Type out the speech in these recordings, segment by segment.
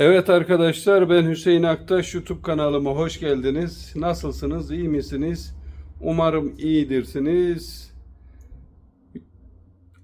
Evet arkadaşlar ben Hüseyin Aktaş YouTube kanalıma hoş geldiniz. Nasılsınız? iyi misiniz? Umarım iyidirsiniz.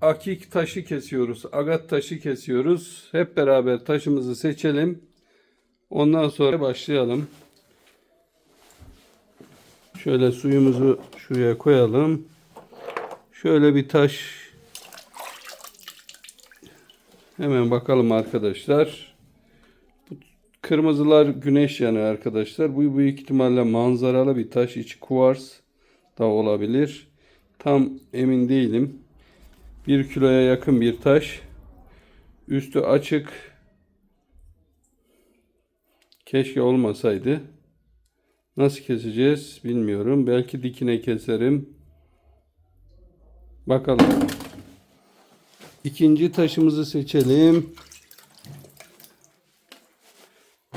Akik taşı kesiyoruz. Agat taşı kesiyoruz. Hep beraber taşımızı seçelim. Ondan sonra başlayalım. Şöyle suyumuzu şuraya koyalım. Şöyle bir taş Hemen bakalım arkadaşlar. Kırmızılar güneş yanı arkadaşlar. Bu büyük ihtimalle manzaralı bir taş. içi kuvars da olabilir. Tam emin değilim. 1 kiloya yakın bir taş. Üstü açık. Keşke olmasaydı. Nasıl keseceğiz bilmiyorum. Belki dikine keserim. Bakalım. İkinci taşımızı seçelim.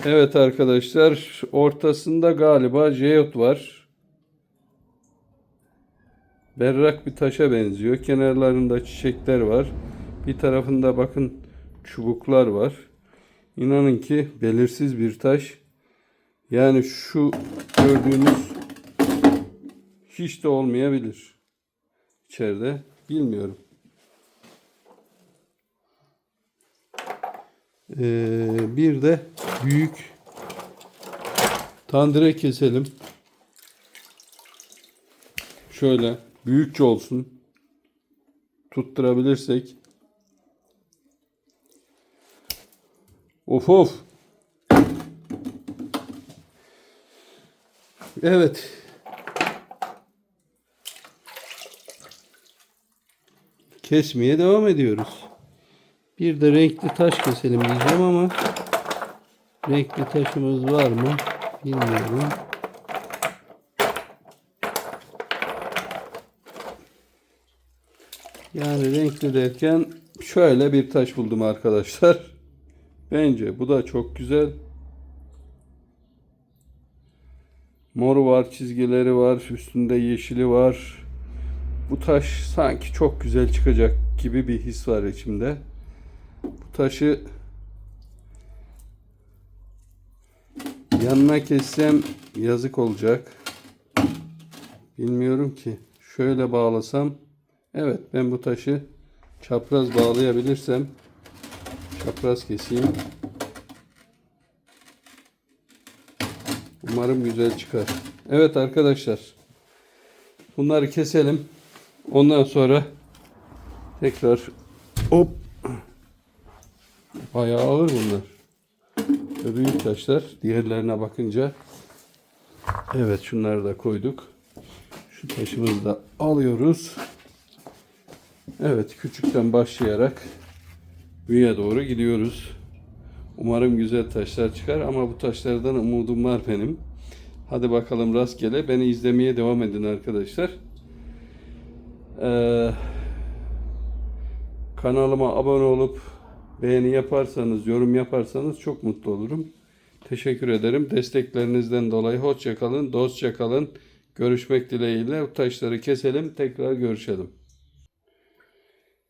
Evet arkadaşlar ortasında galiba jeot var. Berrak bir taşa benziyor. Kenarlarında çiçekler var. Bir tarafında bakın çubuklar var. İnanın ki belirsiz bir taş. Yani şu gördüğünüz hiç de olmayabilir. İçeride bilmiyorum. Bir de büyük tandıra keselim. Şöyle büyükçe olsun. Tutturabilirsek. Of of. Evet. Kesmeye devam ediyoruz. Bir de renkli taş keselim diyeceğim ama renkli taşımız var mı bilmiyorum. Yani renkli derken şöyle bir taş buldum arkadaşlar. Bence bu da çok güzel. Moru var, çizgileri var, üstünde yeşili var. Bu taş sanki çok güzel çıkacak gibi bir his var içimde. Bu taşı yanına kessem yazık olacak. Bilmiyorum ki. Şöyle bağlasam. Evet ben bu taşı çapraz bağlayabilirsem çapraz keseyim. Umarım güzel çıkar. Evet arkadaşlar. Bunları keselim. Ondan sonra tekrar hop Bayağı ağır bunlar. Büyük taşlar. Diğerlerine bakınca. Evet şunları da koyduk. Şu taşımızı da alıyoruz. Evet küçükten başlayarak büyüğe doğru gidiyoruz. Umarım güzel taşlar çıkar ama bu taşlardan umudum var benim. Hadi bakalım rastgele. Beni izlemeye devam edin arkadaşlar. Ee, kanalıma abone olup beğeni yaparsanız, yorum yaparsanız çok mutlu olurum. Teşekkür ederim. Desteklerinizden dolayı hoşça kalın, dostça kalın. Görüşmek dileğiyle. Bu taşları keselim, tekrar görüşelim.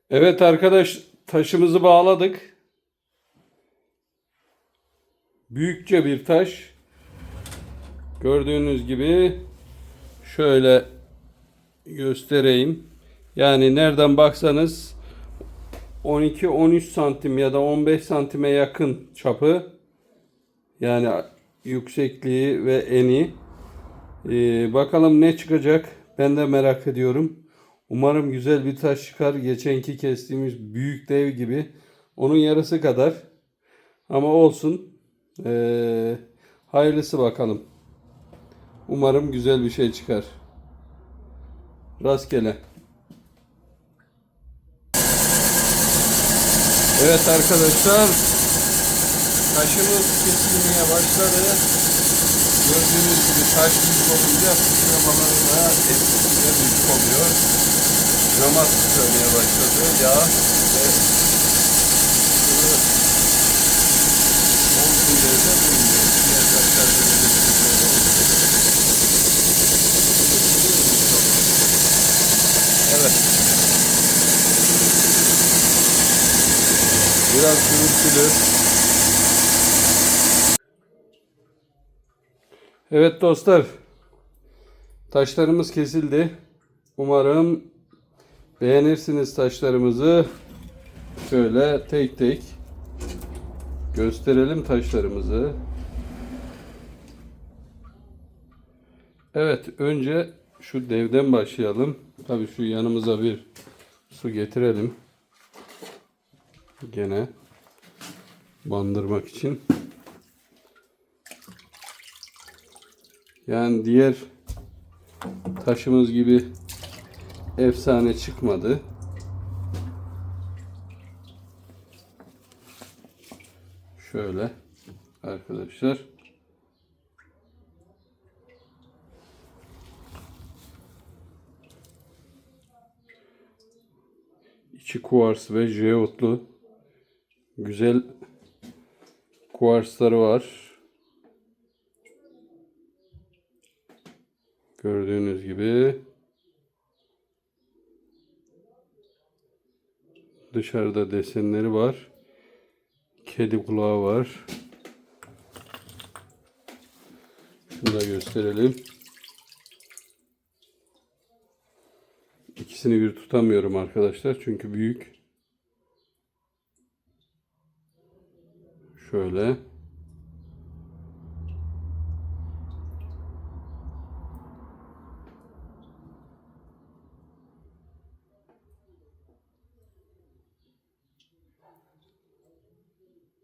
Evet arkadaş, taşımızı bağladık. Büyükçe bir taş. Gördüğünüz gibi şöyle göstereyim. Yani nereden baksanız 12-13 santim ya da 15 santime yakın çapı. Yani yüksekliği ve eni. Ee, bakalım ne çıkacak. Ben de merak ediyorum. Umarım güzel bir taş çıkar. Geçenki kestiğimiz büyük dev gibi. Onun yarısı kadar. Ama olsun. Ee, hayırlısı bakalım. Umarım güzel bir şey çıkar. Rastgele. Evet arkadaşlar. Taşımız kesilmeye başladı. Gördüğünüz gibi taş büyük olunca sıçramaları da etkisiyle büyük oluyor. Gramat sıçramaya başladı. Yağ ve olduğu yerde durmuyor. Diğer taşlar. Evet. Biraz gürültülü. Evet dostlar. Taşlarımız kesildi. Umarım beğenirsiniz taşlarımızı. Şöyle tek tek gösterelim taşlarımızı. Evet önce şu devden başlayalım. Tabii şu yanımıza bir su getirelim. Gene bandırmak için. Yani diğer taşımız gibi efsane çıkmadı. Şöyle arkadaşlar. İçi kuvars ve jeotlu güzel kuvarsları var. Gördüğünüz gibi dışarıda desenleri var. Kedi kulağı var. Şunu da gösterelim. İkisini bir tutamıyorum arkadaşlar çünkü büyük. Şöyle.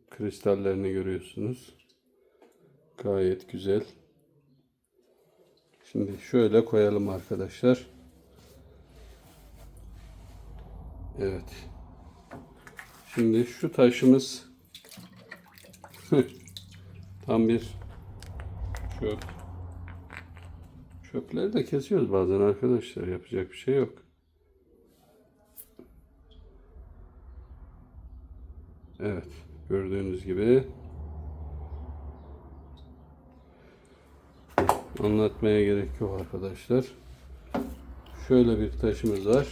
kristallerini görüyorsunuz. Gayet güzel. Şimdi şöyle koyalım arkadaşlar. Evet. Şimdi şu taşımız tam bir çöp. Çöpleri de kesiyoruz bazen arkadaşlar. Yapacak bir şey yok. Evet. Gördüğünüz gibi anlatmaya gerek yok arkadaşlar. Şöyle bir taşımız var.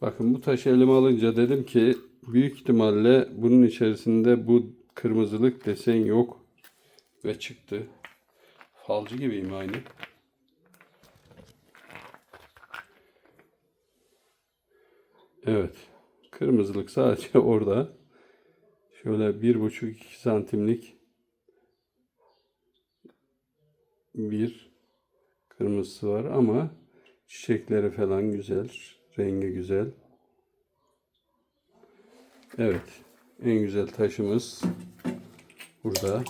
Bakın bu taşı elime alınca dedim ki büyük ihtimalle bunun içerisinde bu kırmızılık desen yok ve çıktı. Falcı gibiyim aynı. Evet. Kırmızılık sadece orada. Şöyle bir buçuk iki santimlik bir kırmızısı var ama çiçekleri falan güzel. Rengi güzel. Evet. En güzel taşımız burada.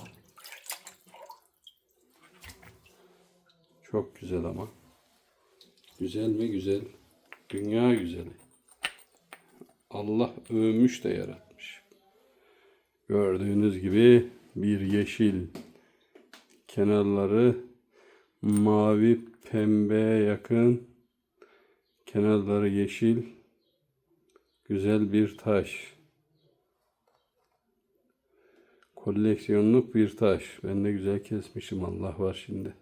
Çok güzel ama. Güzel mi güzel. Dünya güzeli. Allah övmüş de yaratmış. Gördüğünüz gibi bir yeşil kenarları mavi pembeye yakın kenarları yeşil güzel bir taş koleksiyonluk bir taş ben de güzel kesmişim Allah var şimdi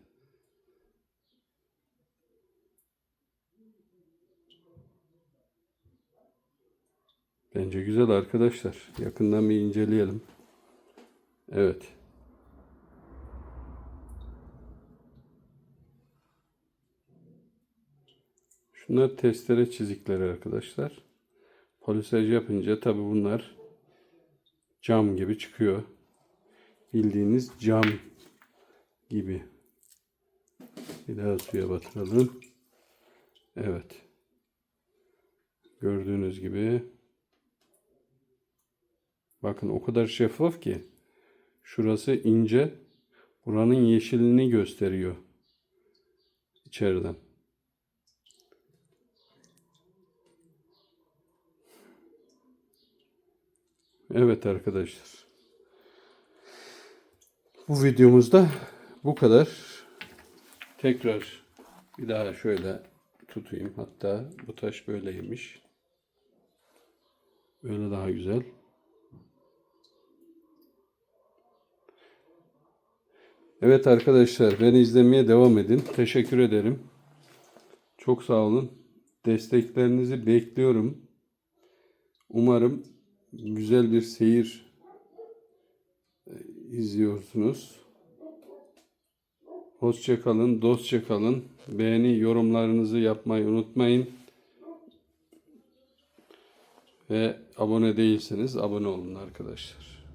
Bence güzel arkadaşlar. Yakından bir inceleyelim. Evet. Şunlar testere çizikleri arkadaşlar. Polisaj yapınca tabi bunlar cam gibi çıkıyor. Bildiğiniz cam gibi. Bir daha suya batıralım. Evet. Gördüğünüz gibi Bakın o kadar şeffaf ki şurası ince buranın yeşilini gösteriyor içeriden. Evet arkadaşlar. Bu videomuzda bu kadar. Tekrar bir daha şöyle tutayım. Hatta bu taş böyleymiş. Böyle daha güzel. Evet arkadaşlar beni izlemeye devam edin. Teşekkür ederim. Çok sağ olun. Desteklerinizi bekliyorum. Umarım güzel bir seyir izliyorsunuz. Hoşça kalın, dostça kalın. Beğeni, yorumlarınızı yapmayı unutmayın. Ve abone değilseniz abone olun arkadaşlar.